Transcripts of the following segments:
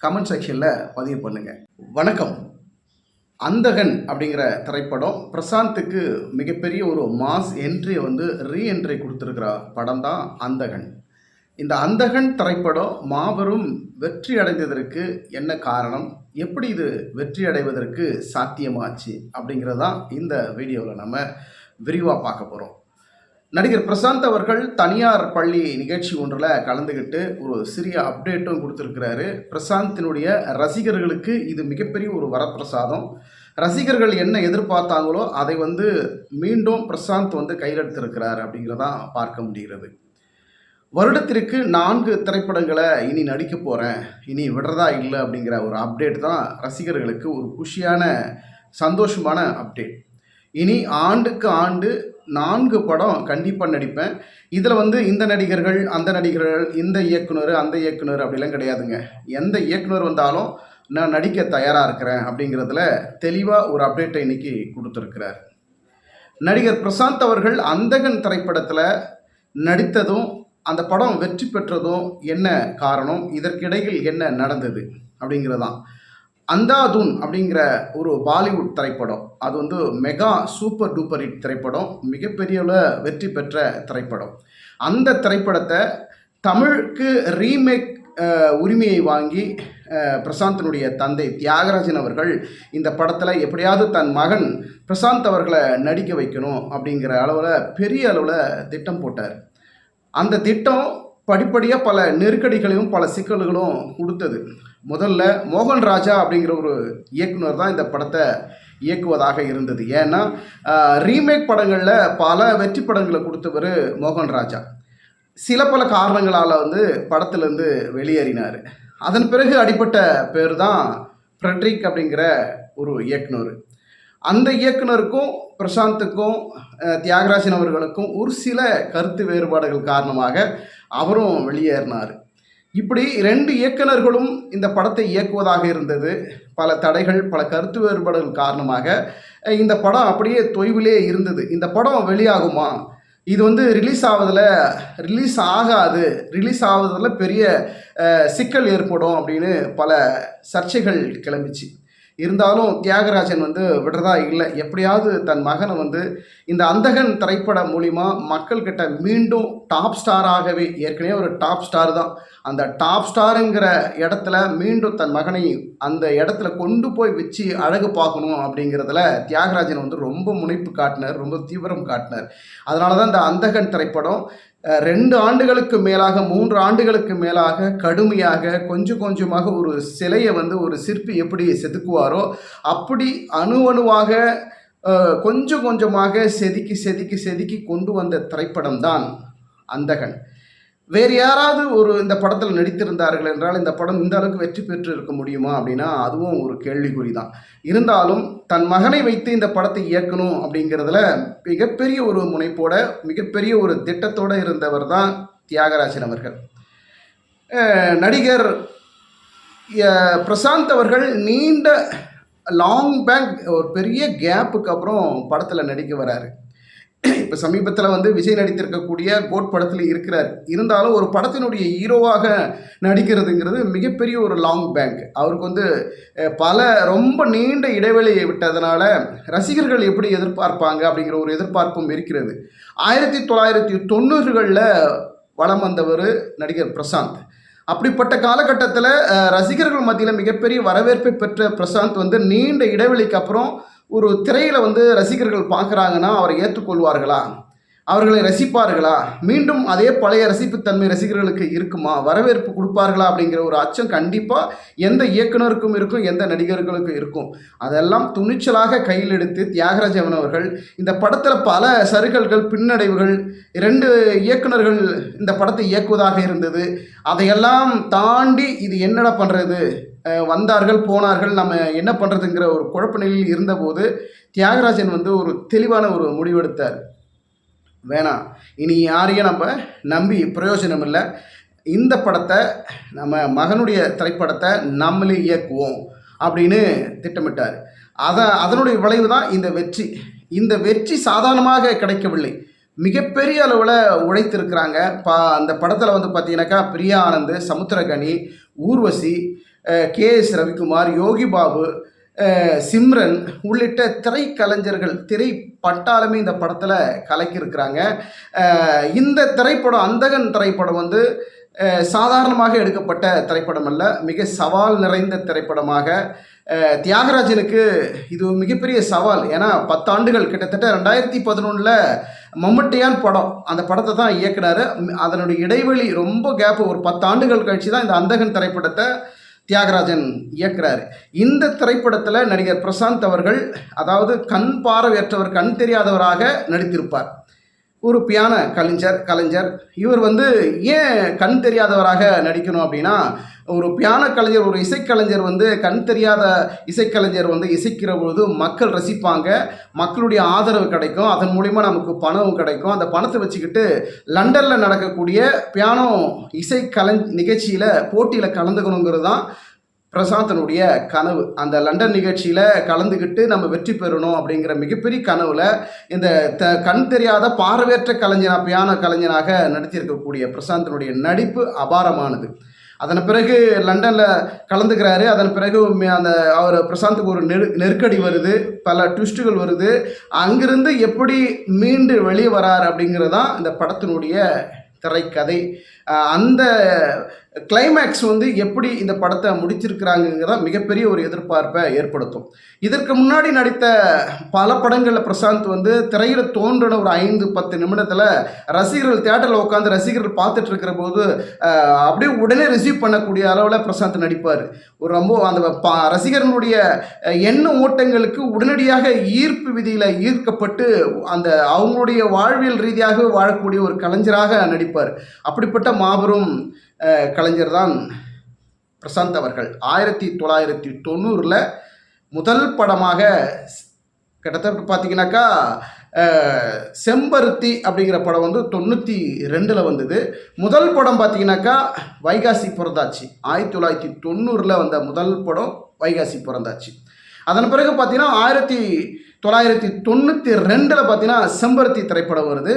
Comment செக்ஷனில் பதிவு பண்ணுங்கள் வணக்கம். அந்தகன் அப்படிங்கிற திரைப்படம் பிரசாந்துக்கு மிகப்பெரிய ஒரு மாஸ் என்ட்ரியை வந்து ரீஎன்ட்ரி கொடுத்துருக்கிற படம் தான் அந்தகன். இந்த அந்தகன் திரைப்படம் மாபெரும் வெற்றி அடைந்ததற்கு என்ன காரணம்? எப்படி இது வெற்றி அடைவதற்கு சாத்தியமாச்சு? அப்படிங்கிறது தான் இந்த வீடியோவில் நம்ம விரிவாக பார்க்க போகிறோம் நடிகர் பிரசாந்த் அவர்கள் தனியார் பள்ளி நிகழ்ச்சி ஒன்றில் கலந்துக்கிட்டு ஒரு சிறிய அப்டேட்டும் கொடுத்துருக்கிறாரு. பிரசாந்தினுடைய ரசிகர்களுக்கு இது மிகப்பெரிய ஒரு வரப்பிரசாதம். ரசிகர்கள் என்ன எதிர்பார்த்தாங்களோ அதை வந்து மீண்டும் பிரசாந்த் வந்து கையெழுத்திருக்கிறார் அப்படிங்கிறதான் பார்க்க முடிகிறது. வருடத்திற்கு நான்கு திரைப்படங்களை இனி நடிக்க போகிறேன் இனி விடுறதா இல்லை அப்படிங்கிற ஒரு அப்டேட் தான் ரசிகர்களுக்கு ஒரு குஷியான சந்தோஷமான அப்டேட். இனி ஆண்டுக்கு ஆண்டு நான்கு படம் கண்டிப்பாக நடிப்பேன். இதில் வந்து இந்த நடிகர்கள் அந்த நடிகர்கள் இந்த இயக்குனர் அந்த இயக்குனர் அப்படிலாம் கிடையாதுங்க. எந்த இயக்குனர் வந்தாலும் நான் நடிக்க தயாராக இருக்கிறேன் அப்படிங்கிறதுல தெளிவாக ஒரு அப்டேட்டை இன்னைக்கு கொடுத்துருக்கிறார். நடிகர் பிரசாந்த் அவர்கள் அந்தகன் திரைப்படத்தில் நடித்ததும் அந்த படம் வெற்றி பெற்றதும் என்ன காரணம்? இதற்கிடையில் என்ன நடந்தது? அப்படிங்கிறதான். அந்தாதுன் அப்படிங்கிற ஒரு பாலிவுட் திரைப்படம். அது வந்து மெகா சூப்பர் டூப்பர் ஹிட் திரைப்படம். மிகப்பெரிய வெற்றி பெற்ற திரைப்படம். அந்த திரைப்படத்தை தமிழுக்கு ரீமேக் உரிமையை வாங்கி பிரசாந்தனுடைய பிரசாந்தினுடைய தந்தை தியாகராஜன் அவர்கள் இந்த படத்தில் எப்படியாவது தன் மகன் பிரசாந்த் அவர்களை நடிக்க வைக்கணும் அப்படிங்கிற அளவில் பெரிய அளவில் திட்டம் போட்டார். அந்த திட்டம் படிப்படியாக பல நெருக்கடிகளையும் பல சிக்கல்களும் கொடுத்தது. முதல்ல மோகன் ராஜா அப்படிங்கிற ஒரு இயக்குனர் தான் இந்த படத்தை இயக்குவதாக இருந்தது. ஏன்னா ரீமேக் படங்களில் பல வெற்றி படங்களை கொடுத்தவர் மோகன் ராஜா. சில பல காரணங்களால் வந்து படத்துலேருந்து வெளியேறினார். அதன் பிறகு அடிப்பட்ட பேர் தான் ஃப்ரெட்ரிக் அப்படிங்கிற ஒரு இயக்குனர். அந்த இயக்குனருக்கும் பிரசாந்துக்கும் தியாகராஜன் அவர்களுக்கும் ஒரு சில கருத்து வேறுபாடுகள் காரணமாக அவரும் வெளியேறினார். இப்படி ரெண்டு இயக்குனர்களும் இந்த படத்தை இயக்குவதாக இருந்தது. பல தடைகள் பல கருத்து வேறுபாடுகள் காரணமாக இந்த படம் அப்படியே தொய்விலே இருந்தது. இந்த படம் வெளியாகுமா? இது வந்து ரிலீஸ் ஆவதில் ரிலீஸ் ஆகாது. ரிலீஸ் ஆவதில் பெரிய சிக்கல் ஏற்படும் அப்படின்னு பல சர்ச்சைகள் கிளம்பிச்சு. இருந்தாலும் தியாகராஜன் வந்து விடுறதா இல்லை. எப்படியாவது தன் மகனை வந்து இந்த அந்தகன் திரைப்படம் மூலிமா மக்கள்கிட்ட மீண்டும் டாப் ஸ்டாராகவே ஏற்கனவே ஒரு டாப் ஸ்டார் தான். அந்த டாப் ஸ்டாருங்கிற இடத்துல மீண்டும் தன் மகனை அந்த இடத்துல கொண்டு போய் வச்சு அழகு பார்க்கணும் அப்படிங்கிறதுல தியாகராஜன் வந்து ரொம்ப முனைப்பு காட்டினார் ரொம்ப தீவிரம் காட்டினார். அதனால தான் இந்த அந்தகன் திரைப்படம் ரெண்டு ஆண்டுகளுக்கு மேலாக மூன்று ஆண்டுகளுக்கு மேலாக கடுமையாக கொஞ்சம் கொஞ்சமாக ஒரு சிலையை வந்து ஒரு சிற்பி எப்படி செதுக்குவாரோ அப்படி அணு அணுவாக கொஞ்சம் கொஞ்சமாக செதுக்கி செதுக்கி செதுக்கி கொண்டு வந்த திரைப்படம் தான் அந்தகன் வேறு யாராவது ஒரு இந்த படத்தில் நடித்திருந்தார்கள் என்றால் இந்த படம் இந்த அளவுக்கு வெற்றி பெற்று இருக்க முடியுமா அப்படின்னா அதுவும் ஒரு கேள்விக்குறி தான். இருந்தாலும் தன் மகனை வைத்து இந்த படத்தை இயக்கணும் அப்படிங்கிறதுல மிகப்பெரிய ஒரு முனைப்போட மிகப்பெரிய ஒரு திட்டத்தோடு இருந்தவர் தான் தியாகராஜன் அவர்கள். நடிகர் பிரசாந்த் அவர்கள் நீண்ட லாங் பேங்க் ஒரு பெரிய கேப்புக்கு அப்புறம் படத்தில் நடிக்க வராரு. இப்போ சமீபத்தில் வந்து விஜய் நடித்திருக்கக்கூடிய கோட் படத்தில் இருக்கிறார். இருந்தாலும் ஒரு படத்தினுடைய ஹீரோவாக நடிக்கிறதுங்கிறது மிகப்பெரிய ஒரு லாங் பேங்க் அவருக்கு வந்து பல ரொம்ப நீண்ட இடைவெளியை விட்டதுனால ரசிகர்கள் எப்படி எதிர்பார்ப்பாங்க அப்படிங்கிற ஒரு எதிர்பார்ப்பும் இருக்கிறது. ஆயிரத்தி தொள்ளாயிரத்தி தொண்ணூறுகளில் வலம் வந்தவர் நடிகர் பிரசாந்த். அப்படிப்பட்ட காலகட்டத்தில் ரசிகர்கள் மத்தியில் மிகப்பெரிய வரவேற்பை பெற்ற பிரசாந்த் வந்து நீண்ட இடைவெளிக்கு அப்புறம் ஒரு திரையில் வந்து ரசிகர்கள் பார்க்குறாங்கன்னா அவரை ஏற்றுக்கொள்வார்களா? அவர்களை ரசிப்பார்களா? மீண்டும் அதே பழைய ரசிப்புத்தன்மை ரசிகர்களுக்கு இருக்குமா? வரவேற்பு கொடுப்பார்களா அப்படிங்கிற ஒரு அச்சம் கண்டிப்பாக எந்த இயக்குனருக்கும் இருக்கும் எந்த நடிகர்களுக்கும் இருக்கும். அதெல்லாம் துணிச்சலாக கையில் எடுத்து தியாகராஜவன் அவர்கள் இந்த படத்தில் பல சருகல்கள் பின்னடைவுகள் இரண்டு இயக்குனர்கள் இந்த படத்தை இயக்குவதாக இருந்தது. அதையெல்லாம் தாண்டி இது என்னடா பண்ணுறது வந்தார்கள் போனார்கள் நம்ம என்ன பண்ணுறதுங்கிற ஒரு குழப்ப நிலையில் இருந்தபோது தியாகராஜன் வந்து ஒரு தெளிவான ஒரு முடிவெடுத்தார். வேணாம். இனி யாரையும் நம்ம நம்பி பிரயோஜனம் இல்லை. இந்த படத்தை நம்ம மகனுடைய திரைப்படத்தை நம்மளே இயக்குவோம் அப்படின்னு திட்டமிட்டார். அதை அதனுடைய விளைவு தான் இந்த வெற்றி. இந்த வெற்றி சாதாரணமாக கிடைக்கவில்லை. மிகப்பெரிய அளவில் உழைத்திருக்கிறாங்க. பா அந்த படத்தில் வந்து பார்த்தீங்கன்னாக்கா பிரியா ஆனந்த் சமுத்திரகனி ஊர்வசி கே எஸ் ரவிக்குமார் யோகி பாபு சிம்ரன் உள்ளிட்ட திரைக்கலைஞர்கள் திரை இந்த படத்தில் கலக்கியிருக்கிறாங்க. இந்த திரைப்படம் அந்தகன் திரைப்படம் வந்து சாதாரணமாக எடுக்கப்பட்ட திரைப்படம் அல்ல மிக சவால் நிறைந்த திரைப்படமாக. தியாகராஜனுக்கு இது ஒரு மிகப்பெரிய சவால். ஏன்னா பத்தாண்டுகள் கிட்டத்தட்ட ரெண்டாயிரத்தி பதினொன்றில் மம்முட்டையான் படம் அந்த படத்தை தான் இயக்குனாரு. அதனுடைய இடைவெளி ரொம்ப கேப் ஒரு பத்தாண்டுகள் கழித்து தான் இந்த அந்தகன் திரைப்படத்தை தியாகராஜன் இயக்குறாரு. இந்த திரைப்படத்தில் நடிகர் பிரசாந்த் அவர்கள் அதாவது கண் பார்வையற்றவர் கண் தெரியாதவராக நடித்திருப்பார். ஒரு பியான கலைஞர் கலைஞர். இவர் வந்து ஏன் கண் தெரியாதவராக நடிக்கணும் அப்படின்னா ஒரு பியான கலைஞர் ஒரு இசைக்கலைஞர் வந்து கண் தெரியாத இசைக்கலைஞர் வந்து இசைக்கிற பொழுது மக்கள் ரசிப்பாங்க. மக்களுடைய ஆதரவு கிடைக்கும். அதன் மூலிமா நமக்கு பணமும் கிடைக்கும். அந்த பணத்தை வச்சுக்கிட்டு லண்டனில் நடக்கக்கூடிய பியானோ இசை கலை நிகழ்ச்சியில் போட்டியில் கலந்துக்கணுங்கிறது தான் பிரசாந்தனுடைய கனவு. அந்த லண்டன் நிகழ்ச்சியில் கலந்துக்கிட்டு நம்ம வெற்றி பெறணும் அப்படிங்கிற மிகப்பெரிய கனவுல இந்த த கண் தெரியாத பார்வையற்ற கலைஞனா பியான கலைஞனாக நடித்திருக்கக்கூடிய பிரசாந்தனுடைய நடிப்பு அபாரமானது. அதன் பிறகு லண்டனில் கலந்துக்கிறாரு. அதன் பிறகு அந்த அவர் பிரசாந்துக்கு ஒரு நெரு நெருக்கடி வருது. பல ட்விஸ்ட்டுகள் வருது. அங்கிருந்து எப்படி மீண்டு வெளியே வரார் அப்படிங்கிறது தான் இந்த படத்தினுடைய திரைக்கதை. அந்த கிளைமேக்ஸ் வந்து எப்படி இந்த படத்தை முடிச்சிருக்கிறாங்கிறத மிகப்பெரிய ஒரு எதிர்பார்ப்பை ஏற்படுத்தும். இதற்கு முன்னாடி நடித்த பல படங்களில் பிரசாந்த் வந்து திரையில் தோன்றின ஒரு ஐந்து பத்து நிமிடத்தில் ரசிகர்கள் தேட்டரில் உட்காந்து ரசிகர்கள் பார்த்துட்டு இருக்கிற போது அப்படியே உடனே ரிசீவ் பண்ணக்கூடிய அளவில் பிரசாந்த் நடிப்பார். ஒரு ரொம்ப அந்த பா ரசிகர்களுடைய எண்ண ஓட்டங்களுக்கு உடனடியாக ஈர்ப்பு விதியில் ஈர்க்கப்பட்டு அந்த அவங்களுடைய வாழ்வியல் ரீதியாகவே வாழக்கூடிய ஒரு கலைஞராக நடிப்பார். அப்படிப்பட்ட மாபெரும் கலைஞர் தான் பிரசாந்த் அவர்கள். ஆயிரத்தி தொள்ளாயிரத்தி தொண்ணூறில் முதல் படமாக கிட்டத்தட்ட பார்த்தீங்கன்னாக்கா செம்பருத்தி அப்படிங்கிற படம் வந்து தொண்ணூற்றி ரெண்டில் வந்தது. முதல் படம் பார்த்தீங்கன்னாக்கா வைகாசி பிறந்தாச்சு. ஆயிரத்தி தொள்ளாயிரத்தி தொண்ணூறில் வந்த முதல் படம் வைகாசி பிறந்தாச்சு. அதன் பிறகு பார்த்தீங்கன்னா ஆயிரத்தி தொள்ளாயிரத்தி தொண்ணூற்றி ரெண்டில் பார்த்தீங்கன்னா செம்பருத்தி திரைப்படம் வருது.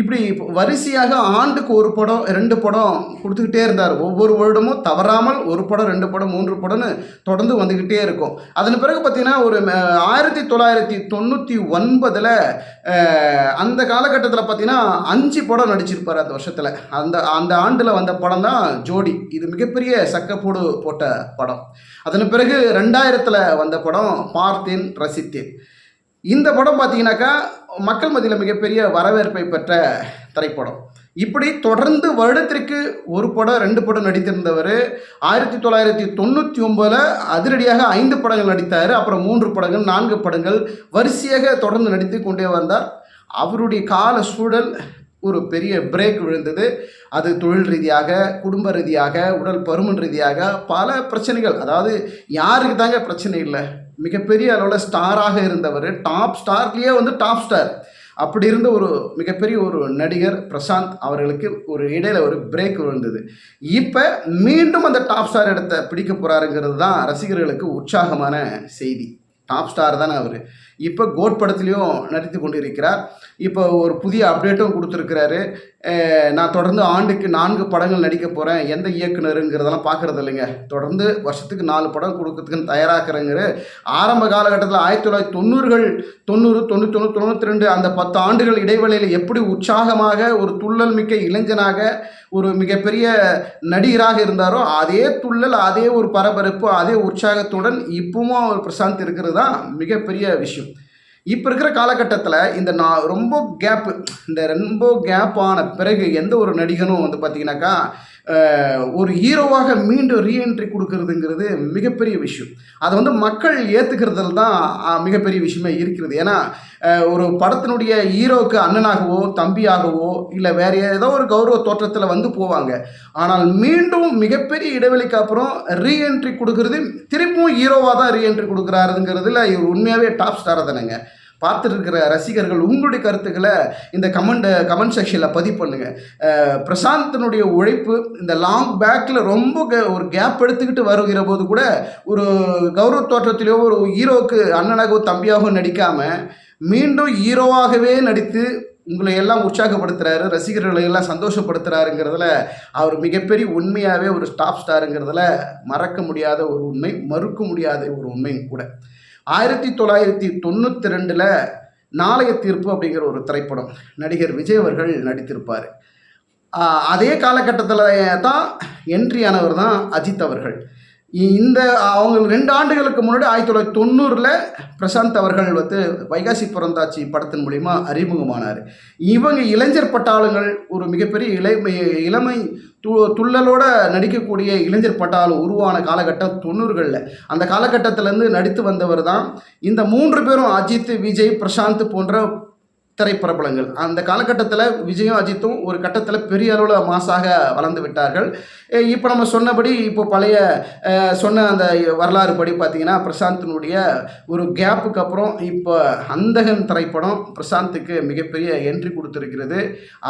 இப்படி வரிசையாக ஆண்டுக்கு ஒரு படம் ரெண்டு படம் கொடுத்துக்கிட்டே இருந்தார். ஒவ்வொரு வருடமும் தவறாமல் ஒரு படம் ரெண்டு படம் மூன்று படம்னு தொடர்ந்து வந்துக்கிட்டே இருக்கும். அதன் பிறகு பார்த்தீங்கன்னா ஒரு ஆயிரத்தி தொள்ளாயிரத்தி தொண்ணூற்றி ஒன்பதில் அந்த காலகட்டத்தில் பார்த்தீங்கன்னா அஞ்சு படம் நடிச்சிருப்பார் அந்த வருஷத்தில். அந்த அந்த ஆண்டில் வந்த படம் தான் ஜோடி. இது மிகப்பெரிய சக்கப்போடு போட்ட படம். அதன் பிறகு ரெண்டாயிரத்தில் வந்த படம் பார்த்தேன் ரசித்தேன். இந்த படம் பார்த்தீங்கன்னாக்கா மக்கள் மத்தியில் மிகப்பெரிய வரவேற்பை பெற்ற திரைப்படம். இப்படி தொடர்ந்து வருடத்திற்கு ஒரு படம் ரெண்டு படம் நடித்திருந்தவர் ஆயிரத்தி தொள்ளாயிரத்தி தொண்ணூற்றி ஒம்பதில் அதிரடியாக ஐந்து படங்கள் நடித்தார் அப்புறம் மூன்று படங்கள் நான்கு படங்கள் வரிசையாக தொடர்ந்து நடித்து கொண்டே வந்தார். அவருடைய கால சூழல் ஒரு பெரிய பிரேக் விழுந்தது. அது தொழில் ரீதியாக குடும்ப ரீதியாக உடல் பருமன் ரீதியாக பல பிரச்சனைகள் அதாவது யாருக்கு தாங்க பிரச்சனை இல்லை. மிகப்பெரிய அளவில் ஸ்டாராக இருந்தவர். டாப் ஸ்டார்லேயே வந்து டாப் ஸ்டார். அப்படி இருந்த ஒரு மிகப்பெரிய ஒரு நடிகர் பிரசாந்த் அவர்களுக்கு ஒரு இடையில ஒரு பிரேக் விழுந்தது. இப்போ மீண்டும் அந்த டாப் ஸ்டார் இடத்த பிடிக்க போகிறாருங்கிறது தான் ரசிகர்களுக்கு உற்சாகமான செய்தி. டாப் ஸ்டார் தானே அவர். இப்போ கோட் படத்துலேயும் நடித்து கொண்டு இருக்கிறார் இப்போ ஒரு புதிய அப்டேட்டும் கொடுத்துருக்கிறாரு. நான் தொடர்ந்து ஆண்டுக்கு நான்கு படங்கள் நடிக்க போகிறேன் எந்த இயக்குனருங்கிறதெல்லாம் பார்க்குறது இல்லைங்க. தொடர்ந்து வருஷத்துக்கு நாலு படம் கொடுக்கறதுக்குன்னு தயாராகிறேங்கிற ஆரம்ப காலகட்டத்தில் ஆயிரத்தி தொள்ளாயிரத்தி தொண்ணூறுகள் தொண்ணூறு தொண்ணூத்தொன்று தொண்ணூற்றி ரெண்டு அந்த பத்து ஆண்டுகள் இடைவெளியில் எப்படி உற்சாகமாக ஒரு துள்ளல் மிக்க இளைஞனாக ஒரு மிகப்பெரிய நடிகராக இருந்தாரோ அதே துள்ளல் அதே ஒரு பரபரப்பு அதே உற்சாகத்துடன் இப்பவும் அவர் பிரசாந்த் இருக்கிறது தான் மிகப்பெரிய விஷயம். இப்போ இருக்கிற காலகட்டத்தில் இந்த நான் ரொம்ப கேப்பு இந்த ரொம்ப கேப் ஆன பிறகு எந்த ஒரு நடிகனும் வந்து பார்த்தீங்கன்னாக்கா ஒரு ஹீரோவாக மீண்டும் ரீஎன்ட்ரி கொடுக்கறதுங்கிறது மிகப்பெரிய விஷயம். அதை வந்து மக்கள் ஏற்றுக்கிறதுல தான் மிகப்பெரிய விஷயமே இருக்கிறது. ஏன்னா ஒரு படத்தினுடைய ஹீரோவுக்கு அண்ணனாகவோ தம்பியாகவோ இல்லை வேற ஏதோ ஒரு கௌரவ தோற்றத்தில் வந்து போவாங்க. ஆனால் மீண்டும் மிகப்பெரிய இடைவெளிக்கு அப்புறம் ரீஎன்ட்ரி கொடுக்கறது திரும்பவும் ஹீரோவாக தான் ரீஎன்ட்ரி கொடுக்குறாருங்கிறதுல இவர் உண்மையாகவே டாப் ஸ்டாராக தானேங்க. பார்த்துட்டு இருக்கிற ரசிகர்கள் உங்களுடைய கருத்துக்களை இந்த கமெண்ட் கமெண்ட் செக்ஷனில் பதிவு பண்ணுங்கள் பிரசாந்தனுடைய உழைப்பு இந்த லாங் பேக்கில் ரொம்ப ஒரு கேப் எடுத்துக்கிட்டு வருகிற போது கூட ஒரு கௌரவ தோற்றத்திலேயோ ஒரு ஹீரோவுக்கு அண்ணனாகவோ தம்பியாகவோ நடிக்காமல் மீண்டும் ஹீரோவாகவே நடித்து உங்களை எல்லாம் உற்சாகப்படுத்துகிறாரு ரசிகர்களை எல்லாம் சந்தோஷப்படுத்துகிறாருங்கிறதுல அவர் மிகப்பெரிய உண்மையாகவே ஒரு ஸ்டாப் ஸ்டாருங்கிறதுல மறக்க முடியாத ஒரு உண்மை மறுக்க முடியாத ஒரு உண்மையும் கூட. ஆயிரத்தி தொள்ளாயிரத்தி தொண்ணூற்றி ரெண்டில் நாளைய தீர்ப்பு அப்படிங்கிற ஒரு திரைப்படம் நடிகர் விஜய் அவர்கள் நடித்திருப்பார். அதே காலகட்டத்தில் தான் என்ட்ரி ஆனவர் தான் அஜித் அவர்கள். இந்த அவங்க ரெண்டு ஆண்டுகளுக்கு முன்னாடி ஆயிரத்தி தொள்ளாயிரத்தி தொண்ணூறில் பிரசாந்த் அவர்கள் வந்து வைகாசி பிறந்தாச்சி படத்தின் மூலிமா அறிமுகமானார். இவங்க இளைஞர் பட்டாளங்கள் ஒரு மிகப்பெரிய இளமை இளமை து துள்ளலோட நடிக்கக்கூடிய இளைஞர் பட்டாளம் உருவான காலகட்டம் தொண்ணூறுகளில். அந்த காலகட்டத்திலேருந்து நடித்து வந்தவர் தான் இந்த மூன்று பேரும் அஜித் விஜய் பிரசாந்த் போன்ற திரைப்பிரபலங்கள். அந்த காலகட்டத்தில் விஜயும் அஜித்தும் ஒரு கட்டத்தில் பெரிய அளவில் மாசாக வளர்ந்து விட்டார்கள். இப்போ நம்ம சொன்னபடி இப்போ பழைய சொன்ன அந்த வரலாறு படி பார்த்தீங்கன்னா பிரசாந்தினுடைய ஒரு கேப்புக்கு அப்புறம் இப்போ அந்தகன் திரைப்படம் பிரசாந்துக்கு மிகப்பெரிய என்ட்ரி கொடுத்துருக்கிறது.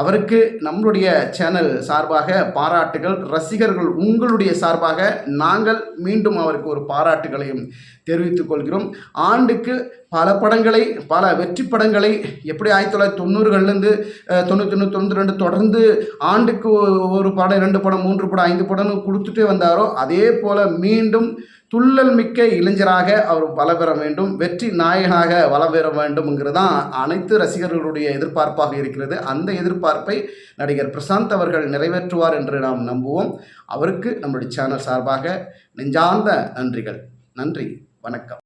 அவருக்கு நம்மளுடைய சேனல் சார்பாக பாராட்டுகள் ரசிகர்கள் உங்களுடைய சார்பாக நாங்கள் மீண்டும் அவருக்கு ஒரு பாராட்டுகளையும் தெரிவித்துக் கொள்கிறோம். ஆண்டுக்கு பல படங்களை பல வெற்றி படங்களை எப்படி ஆயிரத்தி தொள்ளாயிரத்தி தொண்ணூறுகள்லேருந்து தொண்ணூற்றி ஒன்று தொண்ணூற்றி ரெண்டு தொடர்ந்து ஆண்டுக்கு ஒ- ஒரு படம் ரெண்டு படம் மூன்று படம் ஐந்து படம்னு கொடுத்துட்டே வந்தாரோ அதே போல் மீண்டும் துள்ளல் மிக்க இளைஞராக அவர் வளம் பெற வேண்டும் வெற்றி நாயகனாக வளம் பெற வேண்டும்ங்கிறது தான் அனைத்து ரசிகர்களுடைய எதிர்பார்ப்பாக இருக்கிறது. அந்த எதிர்பார்ப்பை நடிகர் பிரசாந்த் அவர்கள் நிறைவேற்றுவார் என்று நாம் நம்புவோம். அவருக்கு நம்முடைய சேனல் சார்பாக நெஞ்சார்ந்த நன்றிகள். நன்றி வணக்கம்.